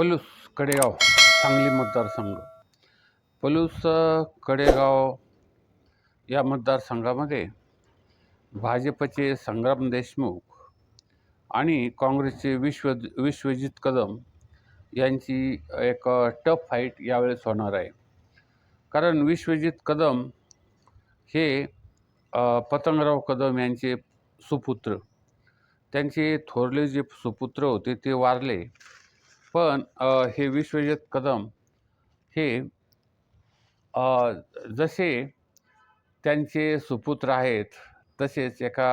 पलूस कडेगाव सांगली मतदारसंघ. पलूस कडेगाव या मतदारसंघामध्ये भाजपचे संग्राम देशमुख आणि काँग्रेसचे विश्व विश्वजित कदम यांची एक टफ फाईट यावेळेस होणार आहे. कारण विश्वजित कदम हे पतंगराव कदम यांचे सुपुत्र. त्यांचे थोरले जे सुपुत्र होते ते वारले. पण हे विश्वजित कदम हे जसे त्यांचे सुपुत्र आहेत तसेच एका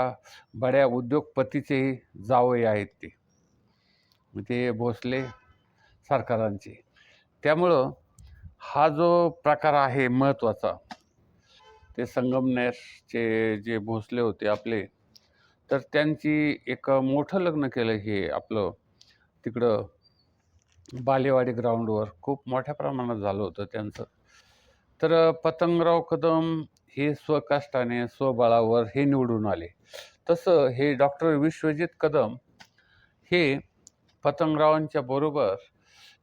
बड्या उद्योगपतीचेही जावई आहेत ते. ते भोसले सरकारांचे. त्यामुळं हा जो प्रकार आहे महत्त्वाचा ते संगमनेरचे जे भोसले होते आपले तर त्यांची एक मोठं लग्न केलं हे आपलं तिकडं बालेवाडी ग्राउंडवर खूप मोठ्या प्रमाणात झालं होतं त्यांचं. तर पतंगराव कदम हे स्वकष्टाने स्वबळावर हे निवडून आले. तसं हे डॉक्टर विश्वजित कदम हे पतंगरावांच्या बरोबर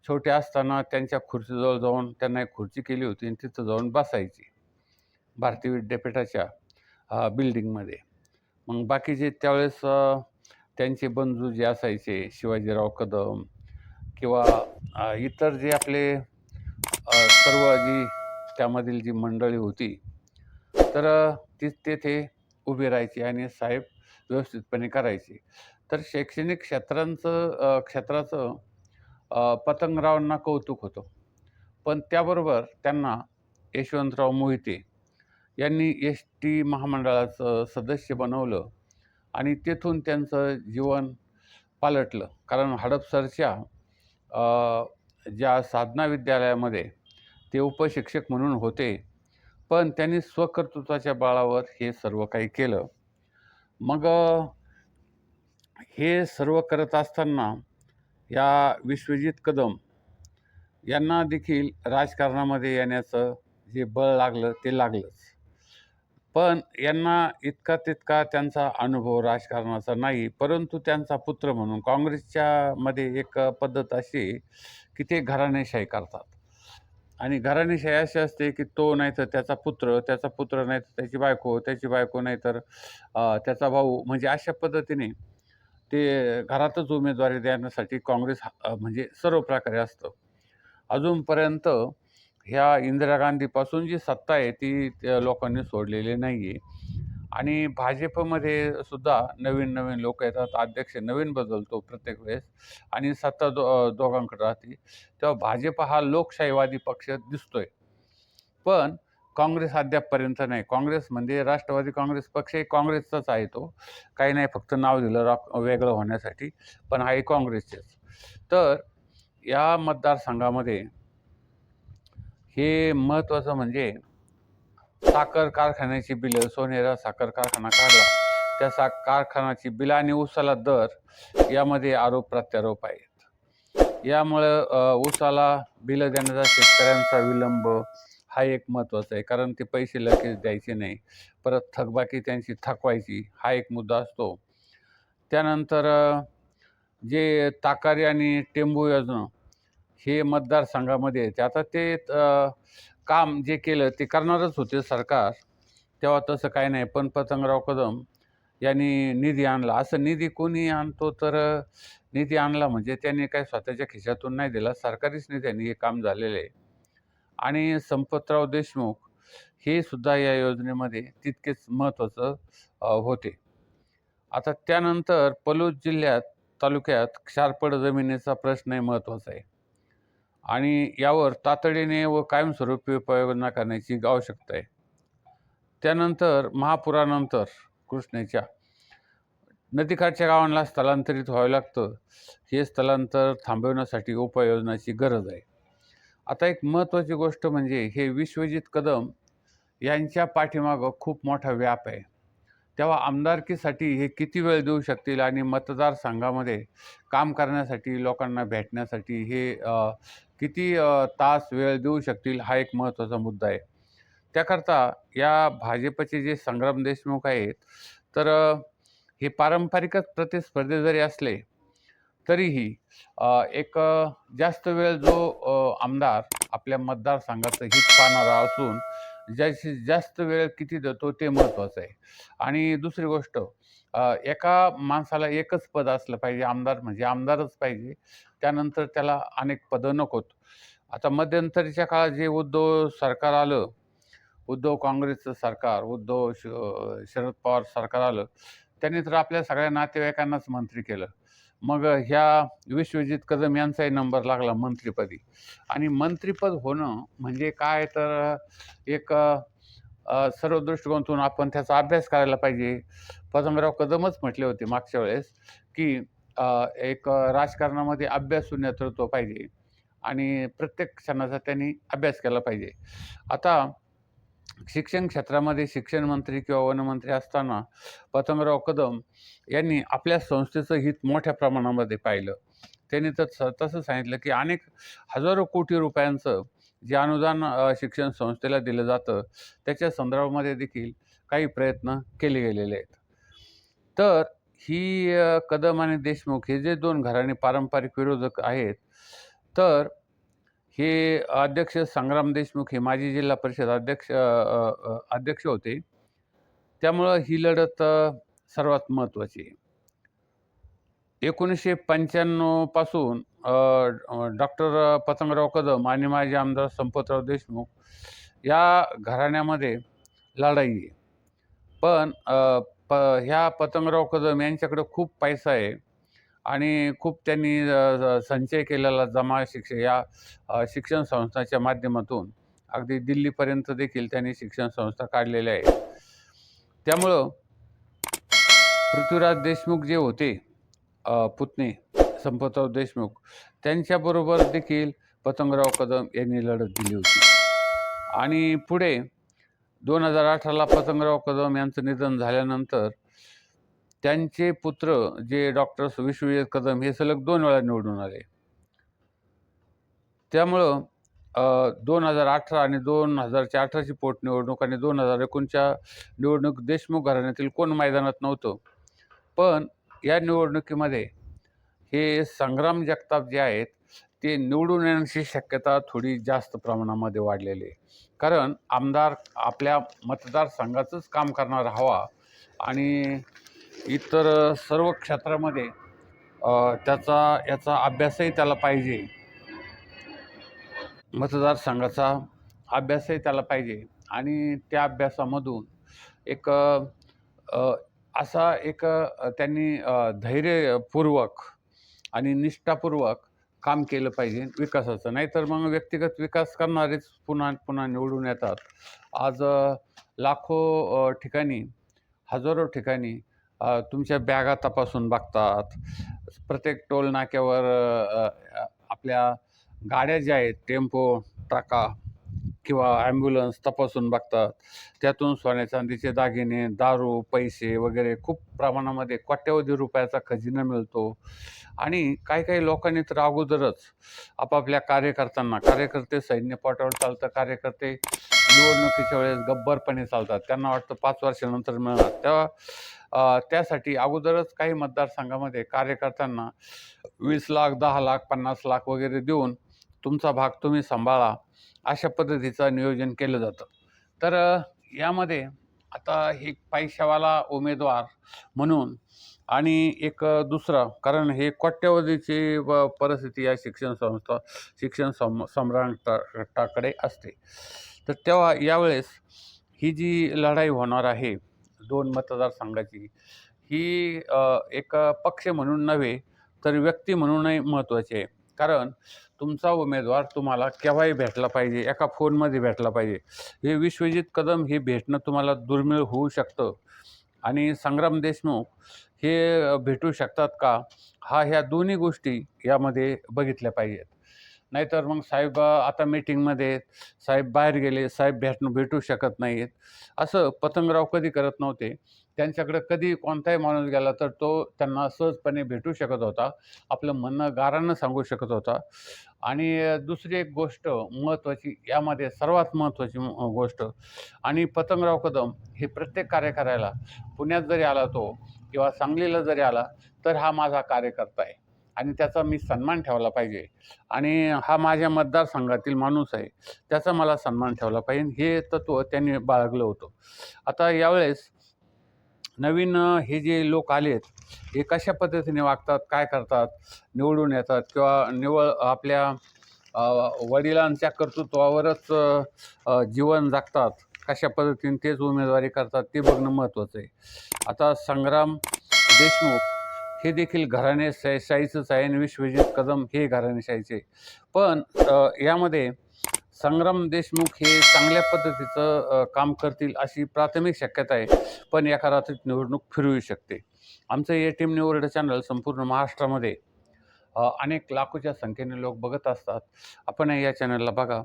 छोटे असताना त्यांच्या खुर्चीजवळ जाऊन त्यांना एक खुर्ची केली होती आणि तिथं जाऊन बसायची भारतीय विद्यापीठाच्या बिल्डिंगमध्ये. मग बाकीचे त्यावेळेस त्यांचे बंधू जे असायचे शिवाजीराव कदम किंवा इतर जे आपले सर्व जी त्यामधील जी मंडळी होती तर ती तेथे उभी राहायची आणि साहेब व्यवस्थितपणे करायची. तर शैक्षणिक क्षेत्रांचं क्षेत्राचं पतंगरावांना कौतुक होतं. पण त्याबरोबर त्यांना यशवंतराव मोहिते यांनी एस टी महामंडळाचं सदस्य बनवलं आणि तेथून त्यांचं जीवन पालटलं. कारण हडपसरच्या ज्या साधना विद्यालयामध्ये ते उपशिक्षक म्हणून होते पण त्यांनी स्वकर्तृत्वाच्या बाळावर हे सर्व काही केलं. मग हे सर्व करत असताना या विश्वजित कदम यांना देखील राजकारणामध्ये येण्याचं जे बळ लागलं ते लागलंच. पण यांना इतका तितका त्यांचा अनुभव राजकारणाचा नाही परंतु त्यांचा पुत्र म्हणून काँग्रेसच्या मध्ये एक पद्धत अशी की ते घराणेशाही करतात. आणि घराणेशाही अशी असते की तो नाही तर त्याचा पुत्र त्याचा पुत्र नाही तर त्याची बायको त्याची बायको नाही तर त्याचा भाऊ म्हणजे अशा पद्धतीने ते घरातच उमेदवारी देण्यासाठी काँग्रेस हा- म्हणजे सर्व प्रकारे असतं. अजूनपर्यंत ह्या इंदिरा गांधीपासून जी सत्ता आहे ती त्या लोकांनी सोडलेली नाही आहे आणि भाजपमध्ये सुद्धा नवीन नवीन लोक येतात. अध्यक्ष नवीन बदलतो प्रत्येक वेळेस आणि सत्ता दो दोघांकडे राहते. तेव्हा भाजप हा लोकशाहीवादी पक्ष दिसतोय. पण काँग्रेस अद्यापपर्यंत नाही. काँग्रेस म्हणजे राष्ट्रवादी काँग्रेस पक्षही काँग्रेसचाच आहे तो. काही नाही फक्त नाव दिलं रॉक वेगळं होण्यासाठी. पण आहे काँग्रेसचेच. तर या मतदारसंघामध्ये हे महत्त्वाचं म्हणजे साखर कारखान्याची बिलं सोनेरा साखर कारखाना काढला. त्या सा कारखान्याची बिलं आणि उसाला दर यामध्ये आरोप प्रत्यारोप आहेत. यामुळं उसाला बिलं देण्याचा शेतकऱ्यांचा विलंब हा एक महत्त्वाचा आहे. कारण ते पैसे लगेच द्यायचे नाही. परत थकबाकी त्यांची थकवायची हा एक मुद्दा असतो. त्यानंतर जे ताकारी आणि टेंबू योजना हे मतदारसंघामध्ये येते आता ते काम जे केलं ते करणारच होते सरकार. तेव्हा तसं काही नाही. पण पतंगराव कदम यांनी निधी आणला. असं निधी कोणी आणतो तर निधी आणला म्हणजे त्यांनी काय स्वतःच्या खिशातून नाही दिला. सरकारीच निधीने हे काम झालेलं आहे. आणि संपतराव देशमुख हे सुद्धा या योजनेमध्ये तितकेच महत्त्वाचं होते. आता त्यानंतर पलूस जिल्ह्यात तालुक्यात क्षारपड जमिनीचा प्रश्नही महत्त्वाचा आहे. आणि यावर तातडीने व कायमस्वरूपी उपाययोजना करण्याची आवश्यकता आहे. त्यानंतर महापुरानंतर कृष्णेच्या नदीकाठच्या गावांना स्थलांतरित व्हावं लागतं. हे स्थलांतर थांबवण्यासाठी उपाययोजनाची गरज आहे. आता एक महत्त्वाची गोष्ट म्हणजे हे विश्वजित कदम यांच्या पाठीमागं खूप मोठा व्याप आहे. तेव्हा आमदारकीसाठी हे किती वेळ देऊ शकतील आणि मतदारसंघामध्ये काम करण्यासाठी लोकांना भेटण्यासाठी हे किती तास वेळ देऊ शकतील हा एक महत्त्वाचा मुद्दा आहे. त्याकरता या भाजपचे जे संग्राम देशमुख आहेत तर हे पारंपरिकच प्रतिस्पर्धी जरी असले तरीही एक जास्त वेळ जो आमदार आपल्या मतदारसंघाचं हित पाहणारा असून जास्तीत जास्त वेळ किती देतो ते महत्त्वाचं आहे. आणि दुसरी गोष्ट एका माणसाला एकच पद असलं पाहिजे आमदार म्हणजे आमदारच पाहिजे. त्यानंतर त्याला अनेक पदं नकोत. आता मध्यंतरीच्या काळात जे उद्धव सरकार आलं उद्धव काँग्रेसचं सरकार उद्धव श शरद पवार सरकार आलं त्यांनी तर आपल्या सगळ्या नातेवाईकांनाच मंत्री केलं. मग ह्या विश्वजित कदम यांचाही नंबर लागला मंत्रीपदी. आणि मंत्रिपद होणं म्हणजे काय? तर एक सर्व दृष्टिकोनातून आपण त्याचा अभ्यास करायला पाहिजे. पदमराव कदमच म्हटले होते मागच्या वेळेस की एक राजकारणामध्ये अभ्यासू नेतृत्व पाहिजे. आणि प्रत्येक क्षणाचा त्यांनी अभ्यास केला पाहिजे. आता शिक्षण क्षेत्रामध्ये शिक्षण मंत्री किंवा वनमंत्री असताना पतंगराव कदम यांनी आपल्या संस्थेचं हित मोठ्या प्रमाणामध्ये पाहिलं. त्यांनी तर स- तसं सांगितलं की अनेक हजारो कोटी रुपयांचं जे अनुदान शिक्षण संस्थेला दिलं जातं त्याच्या संदर्भामध्ये देखील काही प्रयत्न केले गेलेले आहेत. तर ही कदम आणि देशमुख हे जे दोन घराणे पारंपरिक विरोधक आहेत तर हे अध्यक्ष संग्राम देशमुख हे माजी जिल्हा परिषद अध्यक्ष अध्यक्ष होते. त्यामुळं ही लढत सर्वात महत्त्वाची आहे. एकोणीसशे पंच्याण्णवपासून डॉक्टर पतंगराव कदम आणि माजी आमदार संपतराव देशमुख या घराण्यामध्ये लढाई आहे. पण प ह्या पतंगराव कदम यांच्याकडं खूप पैसा आहे. आणि खूप त्यांनी संचय केलेला जमा शिक्ष या शिक्षण संस्थांच्या माध्यमातून अगदी दिल्लीपर्यंत देखील त्यांनी शिक्षण संस्था काढलेल्या आहेत. त्यामुळं पृथ्वीराज देशमुख जे होते पुतणे संपतराव देशमुख त्यांच्याबरोबर देखील पतंगराव कदम यांनी लढत दिली होती. आणि पुढे दोन हजार अठराला पतंगराव कदम यांचं निधन झाल्यानंतर त्यांचे पुत्र जे डॉक्टर विश्वजित कदम हे सलग दोन वेळा निवडून आले. त्यामुळं दोन हजार अठरा आणि दोन हजारच्या अठराची पोटनिवडणूक आणि दोन हजार एकोणच्या निवडणूक देशमुख घराण्यातील कोण मैदानात नव्हतं. पण या निवडणुकीमध्ये हे संग्राम जगताप जे आहेत ते निवडून येण्याची शक्यता थोडी जास्त प्रमाणामध्ये वाढलेली आहे. कारण आमदार आपल्या मतदारसंघाचंच काम करणारा हवा आणि इतर सर्व क्षेत्रामध्ये त्याचा याचा अभ्यासही त्याला पाहिजे. मतदारसंघाचा अभ्यासही त्याला पाहिजे. आणि त्या अभ्यासामधून एक असा एक त्यांनी धैर्यपूर्वक आणि निष्ठापूर्वक काम केलं पाहिजे विकासाचं. नाहीतर मग व्यक्तिगत विकास करणारेच पुन्हा पुन्हा निवडून येतात. आज लाखो ठिकाणी हजारो ठिकाणी तुमच्या बॅगा तपासून बघतात. प्रत्येक टोल नाक्यावर आपल्या गाड्या ज्या आहेत टेम्पो ट्रका किंवा ॲम्ब्युलन्स तपासून बघतात. त्यातून सोन्या चांदीचे दागिने दारू पैसे वगैरे खूप प्रमाणामध्ये कोट्यवधी रुपयाचा खजिना मिळतो. आणि काही काही लोकांनी तर अगोदरच आपापल्या कार्यकर्त्यांना कार्यकर्ते सैन्य पोटावर चालतं कार्यकर्ते निवडणुकीच्या वेळेस गब्बरपणे चालतात. त्यांना वाटतं पाच वर्षानंतर मिळणार. तेव्हा त्यासाठी अगोदरच काही मतदारसंघामध्ये कार्यकर्त्यांना वीस लाख दहा लाख पन्नास लाख वगैरे देऊन तुमचा भाग तुम्ही सांभाळा अशा पद्धतीचं नियोजन केलं जातं. तर यामध्ये आता हे पैशावाला उमेदवार म्हणून आणि एक दुसरं दुसरा कारण हे कोट्यवधीची परिस्थिती या शिक्षण संस्था शिक्षण सम सम्राटाकडे असते. तर तेव्हा यावेळेस ही जी लढाई होणार आहे दोन मतदारसंघाची. ही एक पक्ष म्हणून नव्हे तर व्यक्ती म्हणूनही महत्त्वाची आहे. कारण तुमचा उमेदवार तुम्हाला केव्हाही भेटला पाहिजे एका फोनमध्ये भेटला पाहिजे. हे विश्वजित कदम हे भेटणं तुम्हाला दुर्मिळ होऊ शकतं. आणि संग्राम देशमुख हे भेटू शकतात का? हा ह्या दोन्ही गोष्टी यामध्ये बघितल्या पाहिजेत. नाहीतर मग साहेब आता मीटिंगमध्ये आहेत, साहेब बाहेर गेले साहेब भेट भेटू शकत नाही आहेत असं पतंगराव कधी करत नव्हते. त्यांच्याकडे कधी कोणताही माणूस गेला तर तो त्यांना सहजपणे भेटू शकत होता. आपलं म्हणणं गारानं सांगू शकत होता. आणि दुसरी एक गोष्ट महत्त्वाची यामध्ये सर्वात महत्त्वाची गोष्ट. आणि पतंगराव कदम हे प्रत्येक कार्यकर्त्याला पुण्यात जरी आला तो किंवा सांगलीला जरी आला तर हा माझा कार्यकर्ता आहे. आणि त्याचा मी सन्मान ठेवला पाहिजे. आणि हा माझ्या मतदारसंघातील माणूस आहे त्याचा मला सन्मान ठेवला पाहिजे. हे तत्त्व त्यांनी बाळगलं होतं. आता यावेळेस नवीन हे जे लोक आलेत हे कशा पद्धतीने वागतात काय करतात निवडून येतात किंवा निवळ आपल्या वडिलांच्या कर्तृत्वावरच जीवन जगतात कशा पद्धतीने तेच उमेदवारी करतात ते बघणं महत्त्वाचं आहे. आता संग्राम देशमुख हे देखील घराणेशाहीचंच आहे आणि विश्वजित कदम हे घराणेशाहीचे पण यामध्ये संग्राम देशमुख हे चांगल्या पद्धतीचं काम करतील अशी प्राथमिक शक्यता आहे. पण एका रात्रीत निवडणूक फिरवू शकते. आमचं ए टीम निवड चॅनल संपूर्ण महाराष्ट्रामध्ये अनेक लाखोच्या संख्येने लोक बघत असतात. आपण या चॅनलला बघा.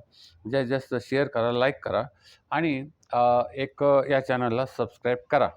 जास्तीत जास्त शेअर करा लाईक करा आणि एक या चॅनलला सबस्क्राईब करा.